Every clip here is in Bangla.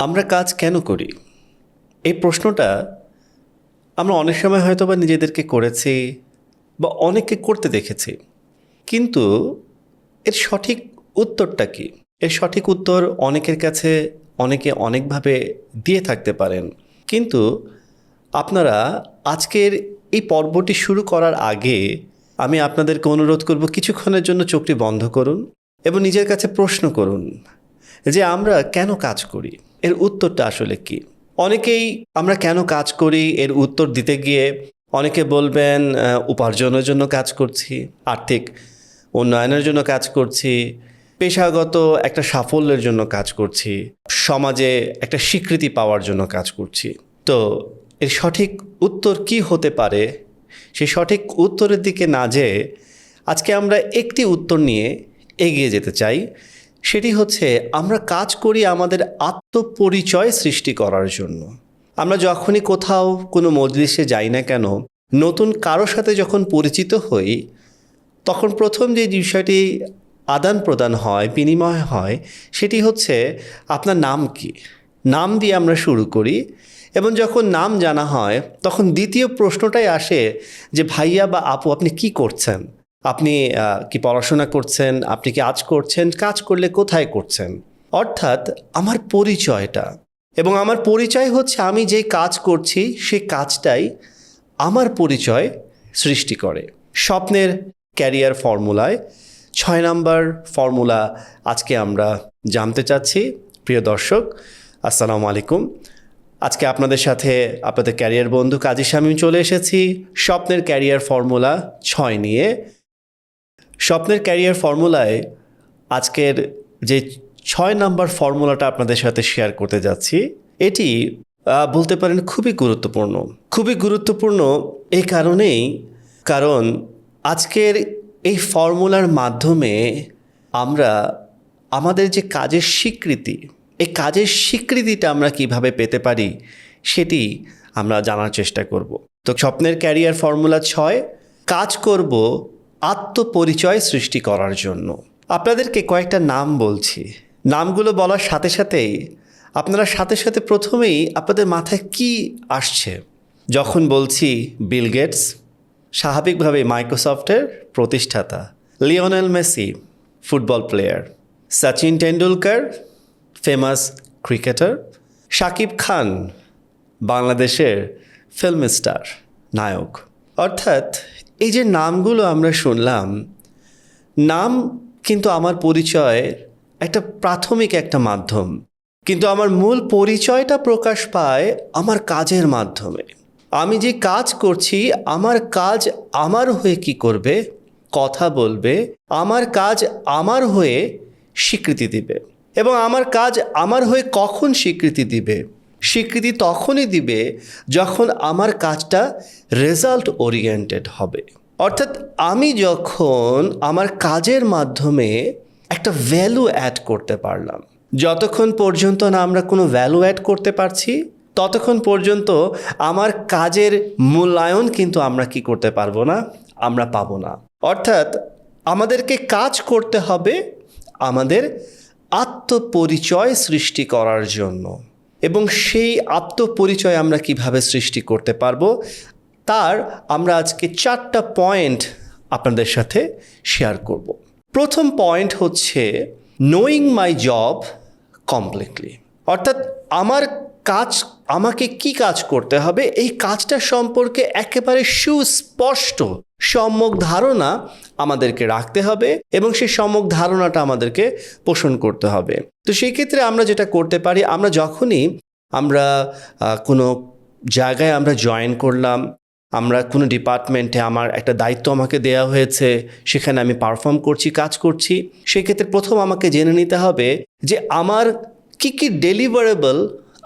আমরা কাজ কেন করি? এই প্রশ্নটা আমরা অনেক সময় হয়তো বা নিজেদেরকে করেছি বা অনেককে করতে দেখেছি। কিন্তু এর সঠিক উত্তরটা কি? এর সঠিক উত্তর অনেকের কাছে অনেকে অনেকভাবে দিয়ে থাকতে পারেন। কিন্তু আপনারা আজকের এই পর্বটি শুরু করার আগে আমি আপনাদেরকে অনুরোধ করব কিছুক্ষণের জন্য চোখটি বন্ধ করুন এবং নিজের কাছে প্রশ্ন করুন যে আমরা কেন কাজ করি? এর উত্তরটা আসলে কি? অনেকেই আমরা কেন কাজ করি? এর উত্তর দিতে গিয়ে অনেকে বলবেন উপার্জনের জন্য কাজ করছি, আর্থিক উন্নয়নের জন্য কাজ করছি, পেশাগত একটা সাফল্যের জন্য কাজ করছি, সমাজে একটা স্বীকৃতি পাওয়ার জন্য কাজ করছি। তো এর সঠিক উত্তর কি হতে পারে? সেই সঠিক উত্তরের দিকে না যেয়ে আজকে আমরা একটি উত্তর নিয়ে এগিয়ে যেতে চাই। সেটি হচ্ছে আমরা কাজ করি আমাদের আত্মপরিচয় সৃষ্টি করার জন্য। আমরা যখনই কোথাও কোনো মজলিসে যাই না কেন, নতুন কারোর সাথে যখন পরিচিত হই, তখন প্রথম যে বিষয়টি আদান প্রদান হয়, বিনিময় হয়, সেটি হচ্ছে আপনার নাম কি? নাম দিয়ে আমরা শুরু করি এবং যখন নাম জানা হয়, তখন দ্বিতীয় প্রশ্নটাই আসে যে ভাইয়া বা আপু আপনি কি করছেন? আপনি কি পড়াশোনা করছেন? আপনি কি আজ করছেন? কাজ করলে কোথায় করছেন? অর্থাৎ আমার পরিচয়টা। এবং আমার পরিচয় হচ্ছে আমি যে কাজ করছি, সেই কাজটাই আমার পরিচয় সৃষ্টি করে। স্বপ্নের ক্যারিয়ার ফর্মুলায় ছয় নাম্বার ফর্মুলা আজকে আমরা জানতে চাচ্ছি। প্রিয় দর্শক, আসসালামু আলাইকুম। আজকে আপনাদের সাথে আপনাদের ক্যারিয়ার বন্ধু কাজী শামীম চলে এসেছি। স্বপ্নের ক্যারিয়ার ফর্মুলা ছয় নিয়ে। স্বপ্নের ক্যারিয়ার ফর্মুলায় আজকের যে ছয় নাম্বার ফর্মুলাটা আপনাদের সাথে শেয়ার করতে যাচ্ছি, এটি বলতে পারেন খুবই গুরুত্বপূর্ণ। খুবই গুরুত্বপূর্ণ এই কারণেই, কারণ আজকের এই ফর্মুলার মাধ্যমে আমরা আমাদের যে কাজের স্বীকৃতি, এই কাজের স্বীকৃতিটা আমরা কীভাবে পেতে পারি সেটি আমরা জানার চেষ্টা করব। তো স্বপ্নের ক্যারিয়ার ফর্মুলা ছয়, কাজ করব আত্মপরিচয় সৃষ্টি করার জন্য। আপনাদেরকে কয়েকটা নাম বলছি। নামগুলো বলার সাথে সাথেই আপনারা সাথে সাথে প্রথমেই আপনাদের মাথায় কি আসছে? যখন বলছি বিল গেটস স্বাভাবিকভাবে মাইক্রোসফটের প্রতিষ্ঠাতা Lionel Messi, football player. Sachin Tendulkar famous cricketer. Shakib Khan, বাংলাদেশের ফিল্ম স্টার, নায়ক। অর্থাৎ এই যে নামগুলো আমরা শুনলাম, নাম কিন্তু আমার পরিচয়ের একটা প্রাথমিক একটা মাধ্যম। কিন্তু আমার মূল পরিচয়টা প্রকাশ পায় আমার কাজের মাধ্যমে। আমি যে কাজ করছি, আমার কাজ আমার হয়ে কি করবে? কথা বলবে, আমার কাজ আমার হয়ে স্বীকৃতি দিবে। এবং আমার কাজ আমার হয়ে কখন স্বীকৃতি দিবে? স্বীকৃতি তখনই দিবে যখন আমার কাজটা রেজাল্ট ওরিয়েন্টেড হবে। অর্থাৎ আমি যখন আমার কাজের মাধ্যমে একটা ভ্যালু অ্যাড করতে পারলাম, যতক্ষণ পর্যন্ত না আমরা কোনো ভ্যালু অ্যাড করতে পারছি, ততক্ষণ পর্যন্ত আমার কাজের মূল্যায়ন কিন্তু আমরা কি করতে পারব না, আমরা পাবো না। অর্থাৎ আমাদেরকে কাজ করতে হবে আমাদের আত্মপরিচয় সৃষ্টি করার জন্য। এবং সেই আত্মপরিচয় আমরা কীভাবে সৃষ্টি করতে পারব, তার আমরা আজকে চারটা পয়েন্ট আপনাদের সাথে শেয়ার করব। প্রথম পয়েন্ট হচ্ছে নোয়িং মাই জব কমপ্লিটলি অর্থাৎ আমার কাজ, আমাকে কি কাজ করতে হবে? এই কাজটা সম্পর্কে একেবারে সুস্পষ্ট সম্যক ধারণা আমাদেরকে রাখতে হবে এবং সেই সম্যক ধারণাটা আমাদেরকে পোষণ করতে হবে। তো সেই ক্ষেত্রে আমরা যেটা করতে পারি, আমরা যখনই আমরা কোনো জায়গায় আমরা জয়েন করলাম, আমরা কোনো ডিপার্টমেন্টে আমার একটা দায়িত্ব আমাকে দেওয়া হয়েছে, সেখানে আমি পারফর্ম করছি, কাজ করছি সেক্ষেত্রে প্রথম আমাকে জেনে নিতে হবে যে আমার কি কি ডেলিভারেবল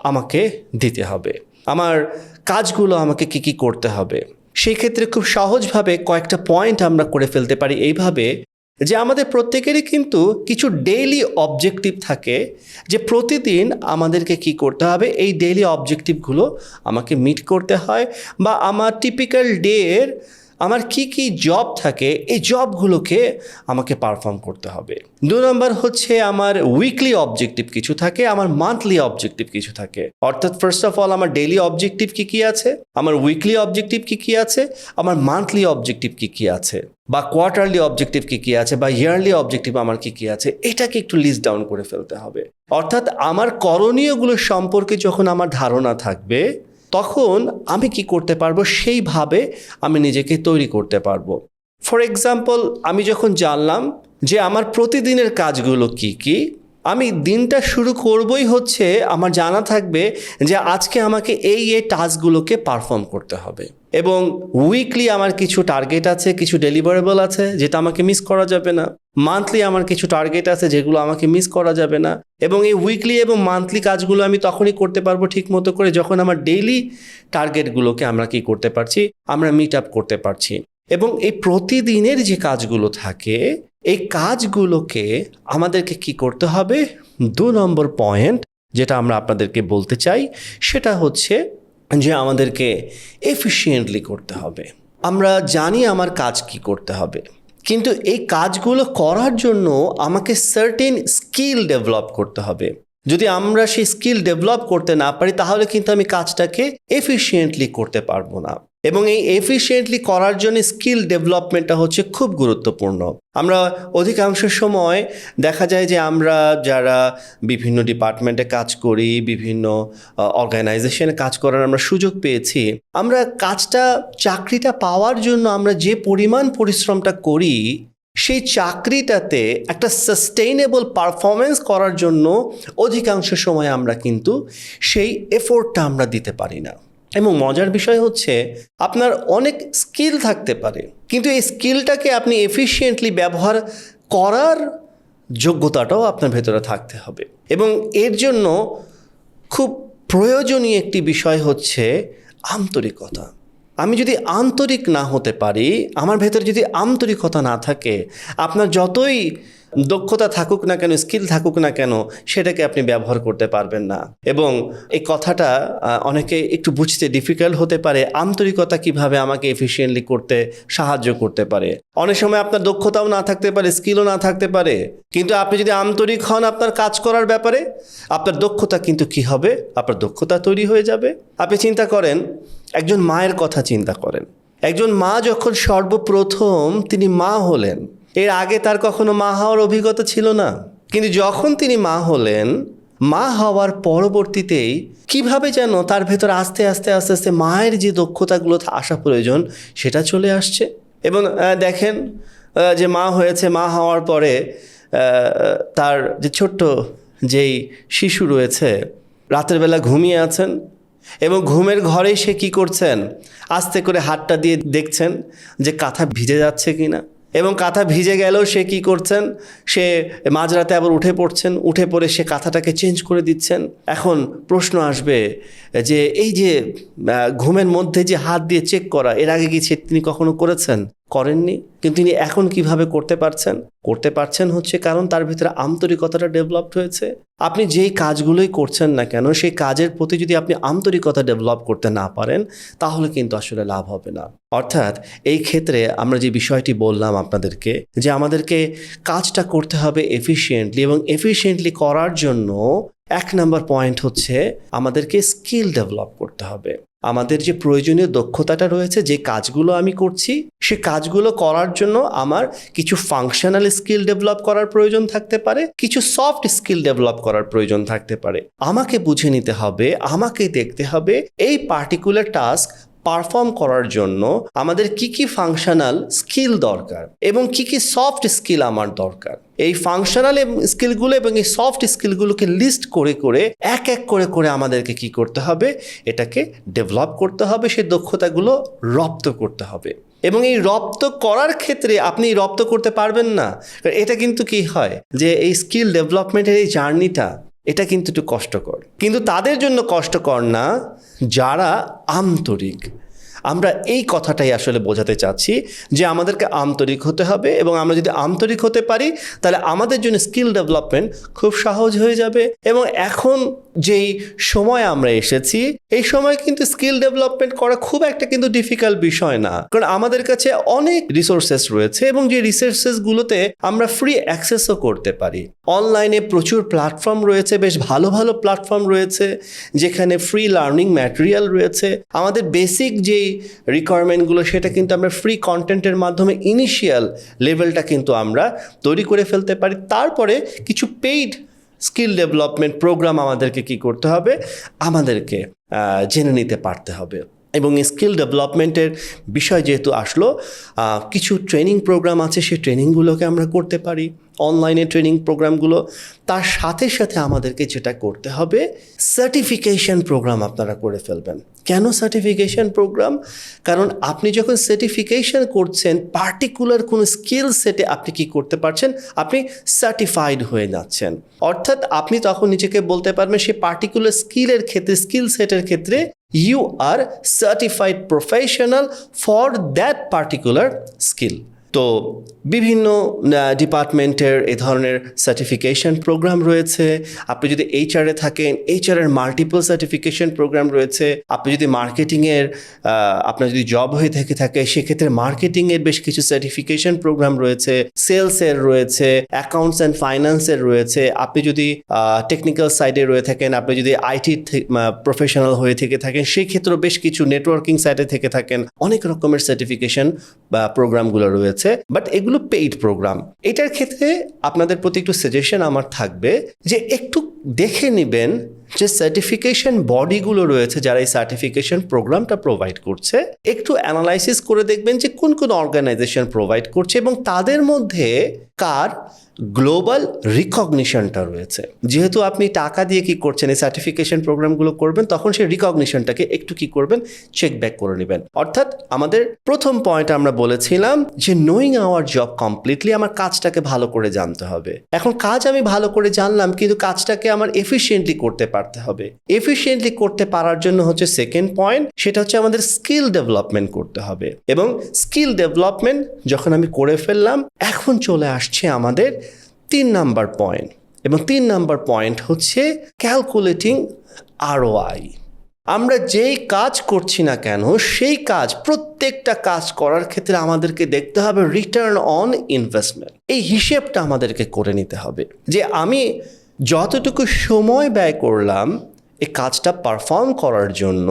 আমাকে দিতে হবে। আমার কাজগুলো আমাকে কি কি করতে হবে? সেই ক্ষেত্রে খুব সহজভাবে কয়েকটা পয়েন্ট আমরা করে ফেলতে পারি এইভাবে যে আমাদের প্রত্যেকেরই কিন্তু কিছু ডেইলি অবজেক্টিভ থাকে যে প্রতিদিন আমাদেরকে কি করতে হবে? এই ডেইলি অবজেক্টিভগুলো আমাকে মিট করতে হয় বা আমার টিপিক্যাল ডে এর আমার কি কি জব থাকে, এই জবগুলোকে আমাকে পারফর্ম করতে হবে। দু নম্বর হচ্ছে আমার উইকলি অবজেক্টিভ কিছু থাকে, আমার মান্থলি অবজেক্টিভ কিছু থাকে। অর্থাৎ ফার্স্ট অফ অল আমার ডেইলি অবজেক্টিভ কি কি আছে, আমার উইকলি অবজেক্টিভ কি কি আছে, আমার মান্থলি অবজেক্টিভ কি কি আছে, বা কোয়ার্টারলি অবজেক্টিভ কি কি আছে, বা ইয়ারলি অবজেক্টিভ আমার কি কি আছে, এটাকে একটু লিস্ট ডাউন করে ফেলতে হবে। অর্থাৎ আমার করণীয়গুলো সম্পর্কে যখন আমার ধারণা থাকবে তখন আমি কি করতে পারব? সেইভাবে আমি নিজেকে তৈরি করতে পারব। ফর এক্সাম্পল আমি যখন জানলাম যে আমার প্রতিদিনের কাজগুলো কি কি, আমি দিনটা শুরু করবই হচ্ছে আমার জানা থাকবে যে আজকে আমাকে এই এই টাস্কগুলোকে পারফর্ম করতে হবে। এবং উইকলি আমার কিছু টার্গেট আছে, কিছু ডেলিভারেবল আছে, যেটা আমাকে মিস করা যাবে না। মান্থলি আমার কিছু টার্গেট আছে, যেগুলো আমাকে মিস করা যাবে না। এবং এই উইকলি এবং মান্থলি কাজগুলো আমি তখনই করতে পারব ঠিক মতো করে যখন আমার ডেইলি টার্গেটগুলোকে আমরা কি করতে পারছি? আমরা মিট আপ করতে পারছি। এবং এই প্রতিদিনের যে কাজগুলো থাকে, এই কাজগুলোকে আমাদেরকে কি করতে হবে? দু নম্বর পয়েন্ট যেটা আমরা আপনাদেরকে বলতে চাই, সেটা হচ্ছে যে আমাদেরকে এফিসিয়েন্টলি করতে হবে। আমরা জানি আমার কাজ কি করতে হবে। কিন্তু এই কাজগুলো করার জন্য আমাকে সার্টেন স্কিল ডেভেলপ করতে হবে। যদি আমরা সেই স্কিল ডেভেলপ করতে না পারি, তাহলে কিন্তু আমি কাজটাকে এফিসিয়েন্টলি করতে পারব না। এবং এই এফিসিয়েন্টলি করার জন্য স্কিল ডেভেলপমেন্টটা হচ্ছে খুব গুরুত্বপূর্ণ। আমরা অধিকাংশ সময় দেখা যায় যে আমরা যারা বিভিন্ন ডিপার্টমেন্টে কাজ করি, বিভিন্ন অর্গানাইজেশনে কাজ করার আমরা সুযোগ পেয়েছি, আমরা কাজটা, চাকরিটা পাওয়ার জন্য আমরা যে পরিমাণ পরিশ্রমটা করি, সেই চাকরিটাতে একটা সাস্টেইনেবল পারফরমেন্স করার জন্য অধিকাংশ সময় আমরা কিন্তু সেই এফোর্টটা আমরা দিতে পারি না। এবং মজার বিষয় হচ্ছে আপনার অনেক স্কিল থাকতে পারে। কিন্তু এই স্কিলটাকে আপনি এফিসিয়েন্টলি ব্যবহার করার যোগ্যতাটাও আপনার ভেতরে থাকতে হবে। এবং এর জন্য খুব প্রয়োজনীয় একটি বিষয় হচ্ছে আন্তরিকতা। আমি যদি আন্তরিক না হতে পারি, আমার ভেতরে যদি আন্তরিকতা না থাকে, আপনার যতই দক্ষতা থাকুক না কেন, স্কিল থাকুক না কেন, সেটাকে আপনি ব্যবহার করতে পারবেন না। এবং এই কথাটা অনেকে একটু বুঝতে ডিফিকাল্ট হতে পারে, আন্তরিকতা কীভাবে আমাকে এফিসিয়েন্টলি করতে সাহায্য করতে পারে। অনেক সময় আপনার দক্ষতাও না থাকতে পারে, স্কিলও না থাকতে পারে, কিন্তু আপনি যদি আন্তরিক হন আপনার কাজ করার ব্যাপারে, আপনার দক্ষতা কিন্তু কি হবে? আপনার দক্ষতা তৈরি হয়ে যাবে। আপনি চিন্তা করেন, একজন মায়ের কথা চিন্তা করেন। একজন মা যখন সর্বপ্রথম তিনি মা হলেন এর আগে তার কখনো মা হওয়ার অভিজ্ঞতা ছিল না। কিন্তু যখন তিনি মা হলেন, মা হওয়ার পরবর্তীতেই কীভাবে যেন তার ভেতর আস্তে আস্তে আস্তে আস্তে মায়ের যে দক্ষতাগুলো আসা প্রয়োজন, সেটা চলে আসছে। এবং দেখেন যে মা হয়েছে, মা হওয়ার পরে তার যে ছোট্ট যেই শিশু রয়েছে, রাতের বেলা ঘুমিয়ে আছেন এবং ঘুমের ঘরেই সে কি করছেন, আস্তে করে হাতটা দিয়ে দেখছেন যে কাঁথা ভিজে যাচ্ছে কি না এবং কাঁথা ভিজে গেলেও সে কি করছেন? সে মাঝরাতে আবার উঠে পড়ছেন, উঠে পড়ে সে কাঁথাটাকে চেঞ্জ করে দিচ্ছেন। এখন প্রশ্ন আসবে যে এই যে ঘুমের মধ্যে যে হাত দিয়ে চেক করা, এর আগে কি তিনি কখনো করেছেন? করেননি। কিন্তু তিনি এখন কীভাবে করতে পারছেন? করতে পারছেন হচ্ছে কারণ তার ভিতরে আন্তরিকতাটা ডেভেলপড হয়েছে। আপনি যেই কাজগুলোই করছেন না কেন, সেই কাজের প্রতি যদি আপনি আন্তরিকতা ডেভেলপ করতে না পারেন, তাহলে কিন্তু আসলে লাভ হবে না। অর্থাৎ এই ক্ষেত্রে আমরা যে বিষয়টি বললাম আপনাদেরকে, যে আমাদেরকে কাজটা করতে হবে এফিসিয়েন্টলি এবং এফিসিয়েন্টলি করার জন্য এক নম্বর পয়েন্ট হচ্ছে আমাদেরকে স্কিল ডেভেলপ করতে হবে। আমাদের যে প্রয়োজনীয় দক্ষতাটা রয়েছে, যে কাজগুলো আমি করছি, সে কাজগুলো করার জন্য আমার কিছু ফাংশনাল স্কিল ডেভেলপ করার প্রয়োজন থাকতে পারে, কিছু সফট স্কিল ডেভেলপ করার প্রয়োজন থাকতে পারে। আমাকে বুঝে নিতে হবে, আমাকে দেখতে হবে, এই পার্টিকুলার টাস্ক পারফর্ম করার জন্য আমাদের কি কি ফাংশনাল স্কিল দরকার এবং কি কি সফট স্কিল আমার দরকার। এই ফাংশনাল স্কিলগুলো এবং এই সফট স্কিলগুলোকে লিস্ট করে করে, এক এক করে করে আমাদেরকে কি করতে হবে? এটাকে ডেভেলপ করতে হবে, সেই দক্ষতাগুলো রপ্ত করতে হবে। এবং এই রপ্ত করার ক্ষেত্রে আপনি রপ্ত করতে পারবেন না। এটা কিন্তু কি হয়? যে এই স্কিল ডেভেলপমেন্টের এই জার্নিটা এটা কিন্তু একটু কষ্টকর। কিন্তু তাদের জন্য কষ্টকর না যারা আন্তরিক। আমরা এই কথাটাই আসলে বোঝাতে চাচ্ছি যে আমাদেরকে আন্তরিক হতে হবে এবং আমরা যদি আন্তরিক হতে পারি, তাহলে আমাদের জন্য স্কিল ডেভেলপমেন্ট খুব সহজ হয়ে যাবে এবং এখন যেই সময় আমরা এসেছি, এই সময় কিন্তু স্কিল ডেভেলপমেন্ট করা খুব একটা কিন্তু ডিফিকাল্ট বিষয় না। কারণ আমাদের কাছে অনেক রিসোর্সেস রয়েছে এবং যে রিসোর্সেসগুলোতে আমরা ফ্রি অ্যাক্সেসও করতে পারি। অনলাইনে প্রচুর প্ল্যাটফর্ম রয়েছে, বেশ ভালো ভালো প্ল্যাটফর্ম রয়েছে, যেখানে ফ্রি লার্নিং ম্যাটেরিয়াল রয়েছে। আমাদের বেসিক যেই রিকোয়ারমেন্টগুলো সেটা কিন্তু আমরা ফ্রি কন্টেন্টের মাধ্যমে ইনিশিয়াল লেভেলটা কিন্তু আমরা তৈরি করে ফেলতে পারি। তারপরে কিছু পেইড স্কিল ডেভেলপমেন্ট প্রোগ্রাম আমাদেরকে কি করতে হবে? আমাদেরকে জেনে নিতে পারতে হবে। এবং স্কিল ডেভেলপমেন্টের বিষয় যেহেতু আসলো কিছু ট্রেনিং প্রোগ্রাম আছে সেই ট্রেনিংগুলোকে আমরা করতে পারি, অনলাইনে ট্রেনিং প্রোগ্রামগুলো। তার সাথে সাথে আমাদেরকে যেটা করতে হবে সার্টিফিকেশন প্রোগ্রাম আপনারা করে ফেলবেন। কেন সার্টিফিকেশন প্রোগ্রাম কারণ আপনি যখন সার্টিফিকেশন করছেন পার্টিকুলার কোনো স্কিল সেটে আপনি কি করতে পারছেন? আপনি সার্টিফাইড হয়ে যাচ্ছেন। অর্থাৎ আপনি তখন নিজেকে বলতে পারবেন সেই পার্টিকুলার স্কিলের ক্ষেত্রে স্কিল সেটের ক্ষেত্রে you are certified professional for that particular skill. তো বিভিন্ন ডিপার্টমেন্টের এ ধরনের সার্টিফিকেশন প্রোগ্রাম রয়েছে। আপনি যদি এইচআরে থাকেন এইচআরের মাল্টিপল সার্টিফিকেশন প্রোগ্রাম রয়েছে। আপনি যদি মার্কেটিংয়ের আপনার যদি জব হয়ে থেকে থাকে, সেক্ষেত্রে মার্কেটিংয়ের বেশ কিছু সার্টিফিকেশন প্রোগ্রাম রয়েছে। সেলসের রয়েছে অ্যাকাউন্টস অ্যান্ড ফাইন্যান্সের রয়েছে। আপনি যদি টেকনিক্যাল সাইডে রয়ে থাকেন, আপনি যদি আইটি প্রফেশনাল হয়ে থেকে থাকেন সেই ক্ষেত্রেও বেশ কিছু নেটওয়ার্কিং সাইডে থেকে থাকেন। অনেক রকমের সার্টিফিকেশন বা প্রোগ্রামগুলো রয়েছে। বাট এগুলো পেইড প্রোগ্রাম এটার ক্ষেত্রে আপনাদের প্রতি একটু সাজেশন আমার থাকবে যে একটু দেখে নেবেন যে সার্টিফিকেশন বডিগুলো রয়েছে, যারা এই সার্টিফিকেশন প্রোগ্রামটা প্রোভাইড করছে, একটু অ্যানালাইসিস করে দেখবেন যে কোন কোন অর্গানাইজেশন প্রোভাইড করছে এবং তাদের মধ্যে কার গ্লোবাল রিকগনিশনটা রয়েছে। যেহেতু আপনি টাকা দিয়ে কি করছেন, এই সার্টিফিকেশন প্রোগ্রামগুলো করবেন, তখন সেই রিকগনিশনটাকে একটু কি করবেন চেক ব্যাক করে নেবেন। অর্থাৎ আমাদের প্রথম পয়েন্ট আমরা বলেছিলাম যে নোয়িং আওয়ার জব কমপ্লিটলি আমার কাজটাকে ভালো করে জানতে হবে। এখন কাজ আমি ভালো করে জানলাম, কিন্তু কাজটাকে আমার এফিসিয়েন্টলি করতে পারতে হবে। এফিসিয়েন্টলি করতে পারার জন্য হচ্ছে সেকেন্ড পয়েন্ট সেটা হচ্ছে আমাদের স্কিল ডেভেলপমেন্ট করতে হবে। এবং স্কিল ডেভেলপমেন্ট যখন আমি করে ফেললাম, এখন চলে আসছে আমাদের তিন নাম্বার পয়েন্ট এবং তিন নাম্বার পয়েন্ট হচ্ছে ক্যালকুলেটিং আরওআই আমরা যেই কাজ করছি না কেন, সেই কাজ, প্রত্যেকটা কাজ করার ক্ষেত্রে আমাদেরকে দেখতে হবে রিটার্ন অন ইনভেস্টমেন্ট এই হিসেবটা আমাদেরকে করে নিতে হবে। যে আমি যতটুকু সময় ব্যয় করলাম এই কাজটা পারফর্ম করার জন্য,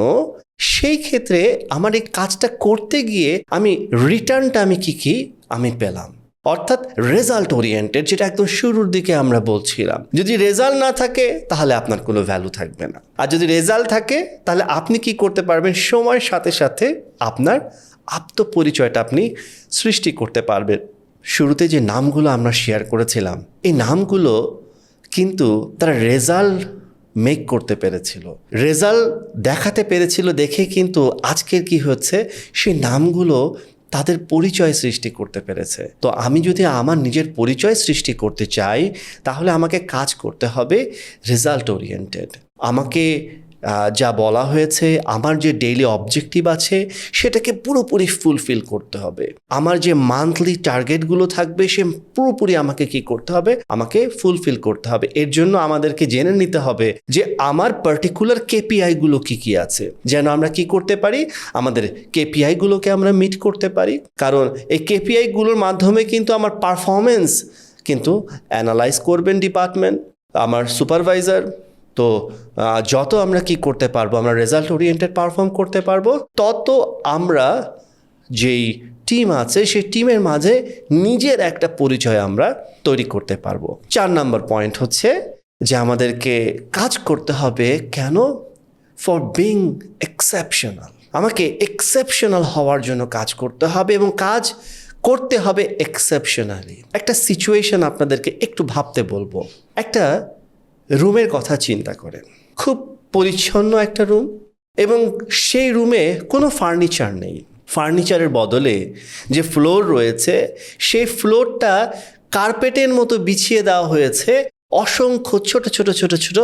সেই ক্ষেত্রে আমার এই কাজটা করতে গিয়ে আমি রিটার্নটা আমি কি কি? আমি পেলাম। অর্থাৎ রেজাল্ট ওরিয়েন্টেড যেটা একদম শুরুর দিকে আমরা বলছিলাম। যদি রেজাল্ট না থাকে, তাহলে আপনার কোনো ভ্যালু থাকবে না। আর যদি রেজাল্ট থাকে, তাহলে আপনি কি করতে পারবেন? সময়ের সাথে সাথে আপনার আত্মপরিচয়টা আপনি সৃষ্টি করতে পারবেন। শুরুতে যে নামগুলো আমরা শেয়ার করেছিলাম, এই নামগুলো কিন্তু তারা রেজাল্ট মেক করতে পেরেছিল। রেজাল্ট দেখাতে পেরেছিল দেখে কিন্তু আজকের কি হচ্ছে, সেই নামগুলো তাদের পরিচয় সৃষ্টি করতে পেরেছে। তো আমি যদি আমার নিজের পরিচয় সৃষ্টি করতে চাই, তাহলে আমাকে কাজ করতে হবে রেজাল্ট ওরিয়েন্টেড আমাকে যা বলা হয়েছে, আমার যে ডেইলি অবজেক্টিভ আছে, সেটাকে পুরোপুরি ফুলফিল করতে হবে। আমার যে মান্থলি টার্গেটগুলো থাকবে, সে পুরোপুরি আমাকে কি করতে হবে? আমাকে ফুলফিল করতে হবে। এর জন্য আমাদেরকে জেনে নিতে হবে যে আমার পার্টিকুলার কেপিআইগুলো কি কি আছে। যেন আমরা কি করতে পারি? আমাদের কেপিআইগুলোকে আমরা মিট করতে পারি। কারণ এই কেপিআইগুলোর মাধ্যমে কিন্তু আমার পারফরমেন্স কিন্তু অ্যানালাইজ করবেন ডিপার্টমেন্ট আমার সুপারভাইজার তো যত আমরা কি করতে পারব, আমরা রেজাল্ট ওরিয়েন্টেড পারফর্ম করতে পারব, তত আমরা যেই টিম আছে, সেই টিমের মাঝে নিজের একটা পরিচয় আমরা তৈরি করতে পারব। চার নাম্বার পয়েন্ট হচ্ছে যে আমাদেরকে কাজ করতে হবে কেন? ফর বিং এক্সেপশনাল আমাকে এক্সেপশনাল হওয়ার জন্য কাজ করতে হবে এবং কাজ করতে হবে এক্সেপশনালি একটা সিচুয়েশন আপনাদেরকে একটু ভাবতে বলব। একটা রুমের কথা চিন্তা করেন। খুব পরিচ্ছন্ন একটা রুম এবং সেই রুমে কোনো ফার্নিচার নেই। ফার্নিচারের বদলে যে ফ্লোর রয়েছে, সেই ফ্লোরটা কার্পেটের মতো বিছিয়ে দেওয়া হয়েছে অসংখ্য ছোট ছোট ছোট ছোট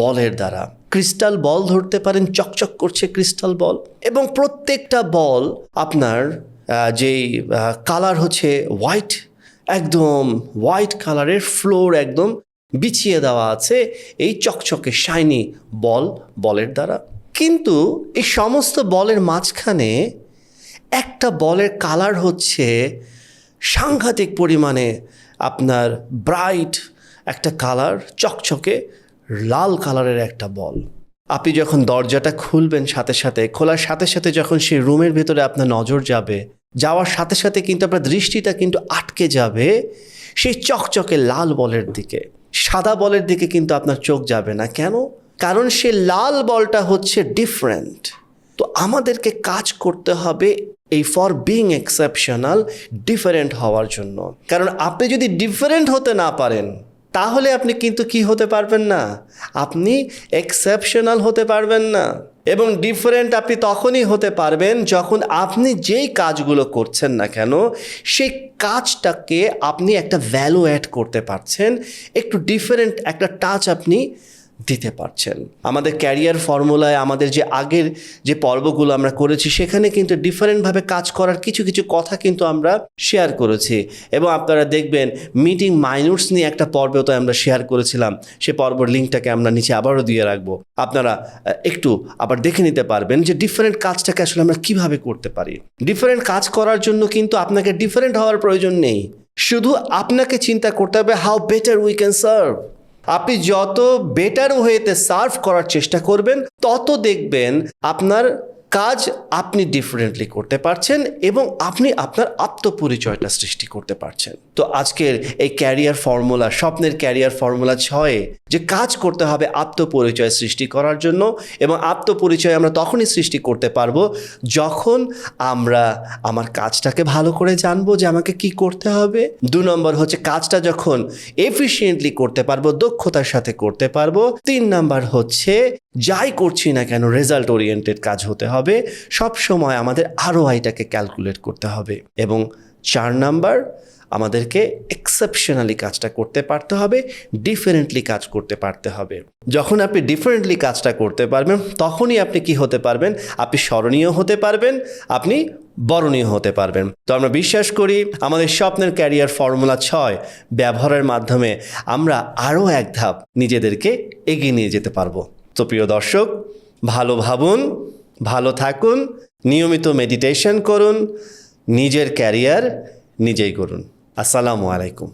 বলের দ্বারা। ক্রিস্টাল বল ধরতে পারেন, চকচক করছে ক্রিস্টাল বল এবং প্রত্যেকটা বল আপনার যেই কালার হচ্ছে হোয়াইট, একদম হোয়াইট কালারের ফ্লোর একদম বিছিয়ে দেওয়া আছে এই চকচকে শাইনি বল, বলের দ্বারা। কিন্তু এই সমস্ত বলের মাঝখানে একটা বলের কালার হচ্ছে সাংঘাতিক পরিমাণে আপনার ব্রাইট একটা কালার চকচকে লাল কালারের একটা বল। আপনি যখন দরজাটা খুলবেন সাথে সাথে, খোলার সাথে সাথে যখন সেই রুমের ভেতরে আপনার নজর যাবে, যাওয়ার সাথে সাথে কিন্তু আপনার দৃষ্টিটা কিন্তু আটকে যাবে সেই চকচকে লাল বলের দিকে। সাদা বলের দিকে কিন্তু আপনার চোখ যাবে না। কেন? কারণ সে লাল বলটা হচ্ছে ডিফারেন্ট তো আমাদেরকে কাজ করতে হবে এই ফর বিং এক্সেপশনাল ডিফারেন্ট হওয়ার জন্য। কারণ আপনি যদি ডিফারেন্ট হতে না পারেন, তাহলে আপনি কিন্তু কি হতে পারবেন না? আপনি এক্সেপশনাল হতে পারবেন না। এবং ডিফারেন্ট আপনি তখনই হতে পারবেন যখন আপনি যেই কাজগুলো করছেন না কেন, সেই কাজটাকে আপনি একটা ভ্যালু অ্যাড করতে পারছেন। একটু ডিফারেন্ট একটা টাচ আপনি দিতে পারছেন। আমাদের ক্যারিয়ার ফর্মুলায় আমাদের যে আগের যে পর্বগুলো আমরা করেছি, সেখানে কিন্তু ডিফারেন্টভাবে কাজ করার কিছু কিছু কথা কিন্তু আমরা শেয়ার করেছি। এবং আপনারা দেখবেন মিটিং মাইনুটস নিয়ে একটা পর্বতে আমরা শেয়ার করেছিলাম। সে পর্বর লিঙ্কটাকে আমরা নিচে আবারও দিয়ে রাখব। আপনারা একটু আবার দেখে নিতে পারবেন যে ডিফারেন্ট কাজটাকে আসলে আমরা কীভাবে করতে পারি। ডিফারেন্ট কাজ করার জন্য কিন্তু আপনাকে ডিফারেন্ট হওয়ার প্রয়োজন নেই। শুধু আপনাকে চিন্তা করতে হবে how better we can serve আপনি যত বেটার ওয়েতে সার্ভ করার চেষ্টা করবেন তত দেখবেন আপনার কাজ আপনি ডিফারেন্টলি করতে পারছেন এবং আপনি আপনার আত্মপরিচয়টা সৃষ্টি করতে পারছেন। তো আজকের এই ক্যারিয়ার ফর্মুলা স্বপ্নের ক্যারিয়ার ফর্মুলা ছয়ে, যে কাজ করতে হবে আত্মপরিচয় সৃষ্টি করার জন্য এবং আত্মপরিচয় আমরা তখনই সৃষ্টি করতে পারব যখন আমরা আমার কাজটাকে ভালো করে জানব যে আমাকে কি করতে হবে। দু নম্বর হচ্ছে কাজটা যখন এফিসিয়েন্টলি করতে পারব, দক্ষতার সাথে করতে পারব। তিন নাম্বার হচ্ছে যাই করছি না কেন রেজাল্ট ওরিয়েন্টেড কাজ হতে হবে। সব সময় আমাদের আরও আইটাকে ক্যালকুলেট করতে হবে এবং চার নাম্বার, আমাদেরকে এক্সেপশনালি কাজটা করতে পারতে হবে ডিফারেন্টলি কাজ করতে পারতে হবে। যখন আপনি ডিফারেন্টলি কাজটা করতে পারবেন, তখনই আপনি কি হতে পারবেন? আপনি স্মরণীয় হতে পারবেন, আপনি বরণীয় হতে পারবেন। তো আমরা বিশ্বাস করি, আমাদের স্বপ্নের ক্যারিয়ার ফর্মুলা ছয়, ব্যবহারের মাধ্যমে আমরা আরও এক ধাপ নিজেদেরকে এগিয়ে নিয়ে যেতে পারব। তো প্রিয় দর্শক, ভালো ভাবুন, ভালো থাকুন, নিয়মিত মেডিটেশন করুন, নিজের ক্যারিয়ার নিজেই করুন। আসসালামু আলাইকুম।